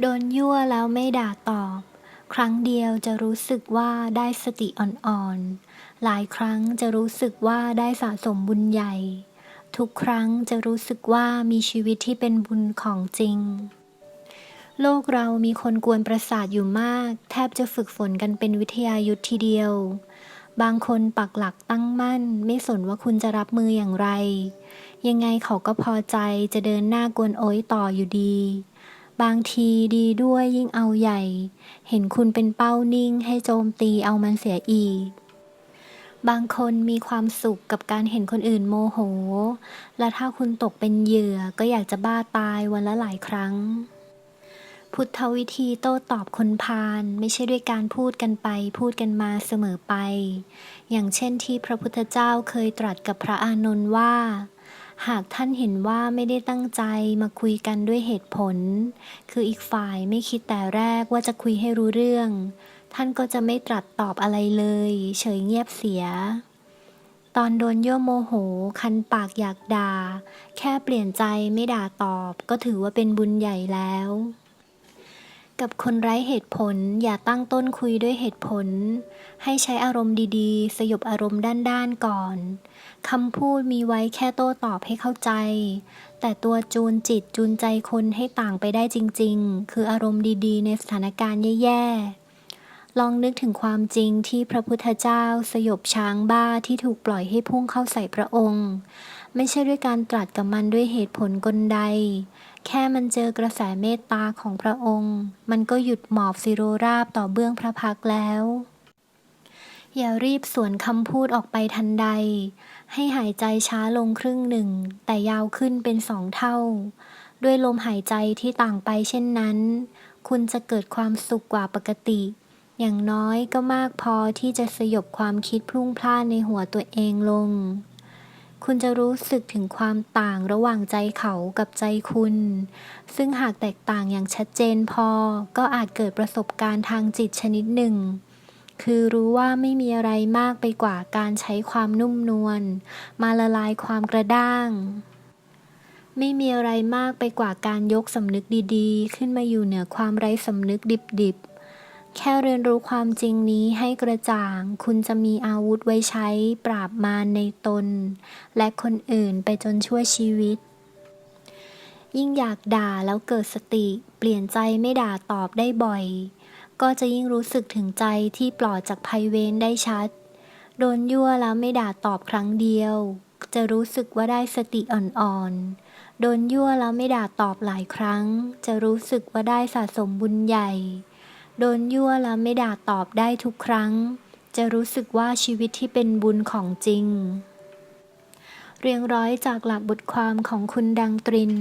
โดนยั่วแล้วไม่ด่าตอบ ครั้งเดียวจะรู้สึกว่าได้สติอ่อนๆ หลายครั้งจะรู้สึกว่าได้สะสมบุญใหญ่ ทุกครั้งจะรู้สึกว่ามีชีวิตที่เป็นบุญของจริง โลกเรามีคนกวนประสาทอยู่มาก แทบจะฝึกฝนกันเป็นวิทยายุทธทีเดียว บางคนปักหลักตั้งมั่น ไม่สนว่าคุณจะรับมืออย่างไร ยังไงเขาก็พอใจจะเดินหน้ากวนโอยต่ออยู่ดี บางทีดีด้วยยิ่งเอาใหญ่ เห็นคุณเป็นเป้านิ่งให้โจมตีเอามันเสียอีก บางคนมีความสุขกับการเห็นคนอื่นโมโห และถ้าคุณตกเป็นเหยื่อก็อยากจะบ้าตายวันละหลายครั้ง พุทธวิธีโต้ตอบคนพาลไม่ใช่ด้วยการพูดกันไป พูดกันมาเสมอไป อย่างเช่นที่พระพุทธเจ้าเคยตรัสกับพระอานนท์ว่า หากท่านเห็นว่าไม่ได้ตั้งใจมาคุยกันด้วยเหตุผล คืออีกฝ่ายไม่คิดแต่แรกว่าจะคุยให้รู้เรื่อง ท่านก็จะไม่ตรัสตอบอะไรเลย เฉยเงียบเสีย ตอนโดนยั่วโมโห คันปากอยากด่า แค่เปลี่ยนใจไม่ด่าตอบก็ถือว่าเป็นบุญใหญ่แล้ว กับคนไร้เหตุผลอย่าตั้งต้นคุยด้วยเหตุผล ให้ใช้อารมณ์ดีๆ สยบอารมณ์ด้านๆก่อนคำพูดมีไว้แค่โต้ตอบให้เข้าใจ แต่ตัวจูนจิตจูนใจคนให้ต่างไปได้จริง ๆ คืออารมณ์ดีๆ ในสถานการณ์แย่ๆ ลองนึกถึงความจริงที่พระพุทธเจ้าสยบช้างบ้าที่ถูกปล่อยให้พุ่งเข้าใส่พระองค์ ไม่ใช่ด้วยการตรัสกับมันด้วยเหตุผลกลใด แค่มันเจอกระแสเมตตาของพระองค์ มันก็หยุดหมอบสิโรราบต่อเบื้องพระพักแล้ว อย่ารีบสวนคำพูดออกไปทันใด ให้หายใจช้าลงครึ่งหนึ่ง แต่ยาวขึ้นเป็นสองเท่า ด้วยลมหายใจที่ต่างไปเช่นนั้น คุณจะเกิดความสุขกว่าปกติ อย่างน้อยก็มากพอที่จะสยบความคิดพลุ่งพล่านในหัวตัวเองลง คุณจะรู้สึกถึงความต่างระหว่างใจเขากับใจคุณ ซึ่งหากแตกต่างอย่างชัดเจนพอ ก็อาจเกิดประสบการณ์ทางจิตชนิดหนึ่ง คือรู้ว่าไม่มีอะไรมากไปกว่าการใช้ความนุ่มนวลมาละลายความกระด้างไม่มีอะไรมากไปกว่าการยกสำนึกดีๆ ขึ้นมาอยู่เหนือความไร้สำนึกดิบๆ แค่เรียนรู้ความจริงนี้ให้กระจ่าง คุณจะมีอาวุธไว้ใช้ปราบมารในตน และคนอื่นไปจนชั่วชีวิต ยิ่งอยากด่าแล้วเกิดสติ เปลี่ยนใจไม่ด่าตอบได้บ่อย ก็จะยิ่งรู้สึกถึงใจที่ปลอดจากภัยเวรได้ชัด โดนยั่วแล้วไม่ด่าตอบครั้งเดียว จะรู้สึกว่าได้สติอ่อนๆ โดนยั่วแล้วไม่ด่าตอบหลายครั้ง จะรู้สึกว่าได้สะสมบุญใหญ่ โดนยั่วแล้วไม่ด่าตอบได้ทุกครั้ง จะรู้สึกว่าชีวิตที่เป็นบุญของจริง เรียงร้อยจากหลักบทความของคุณดังตริน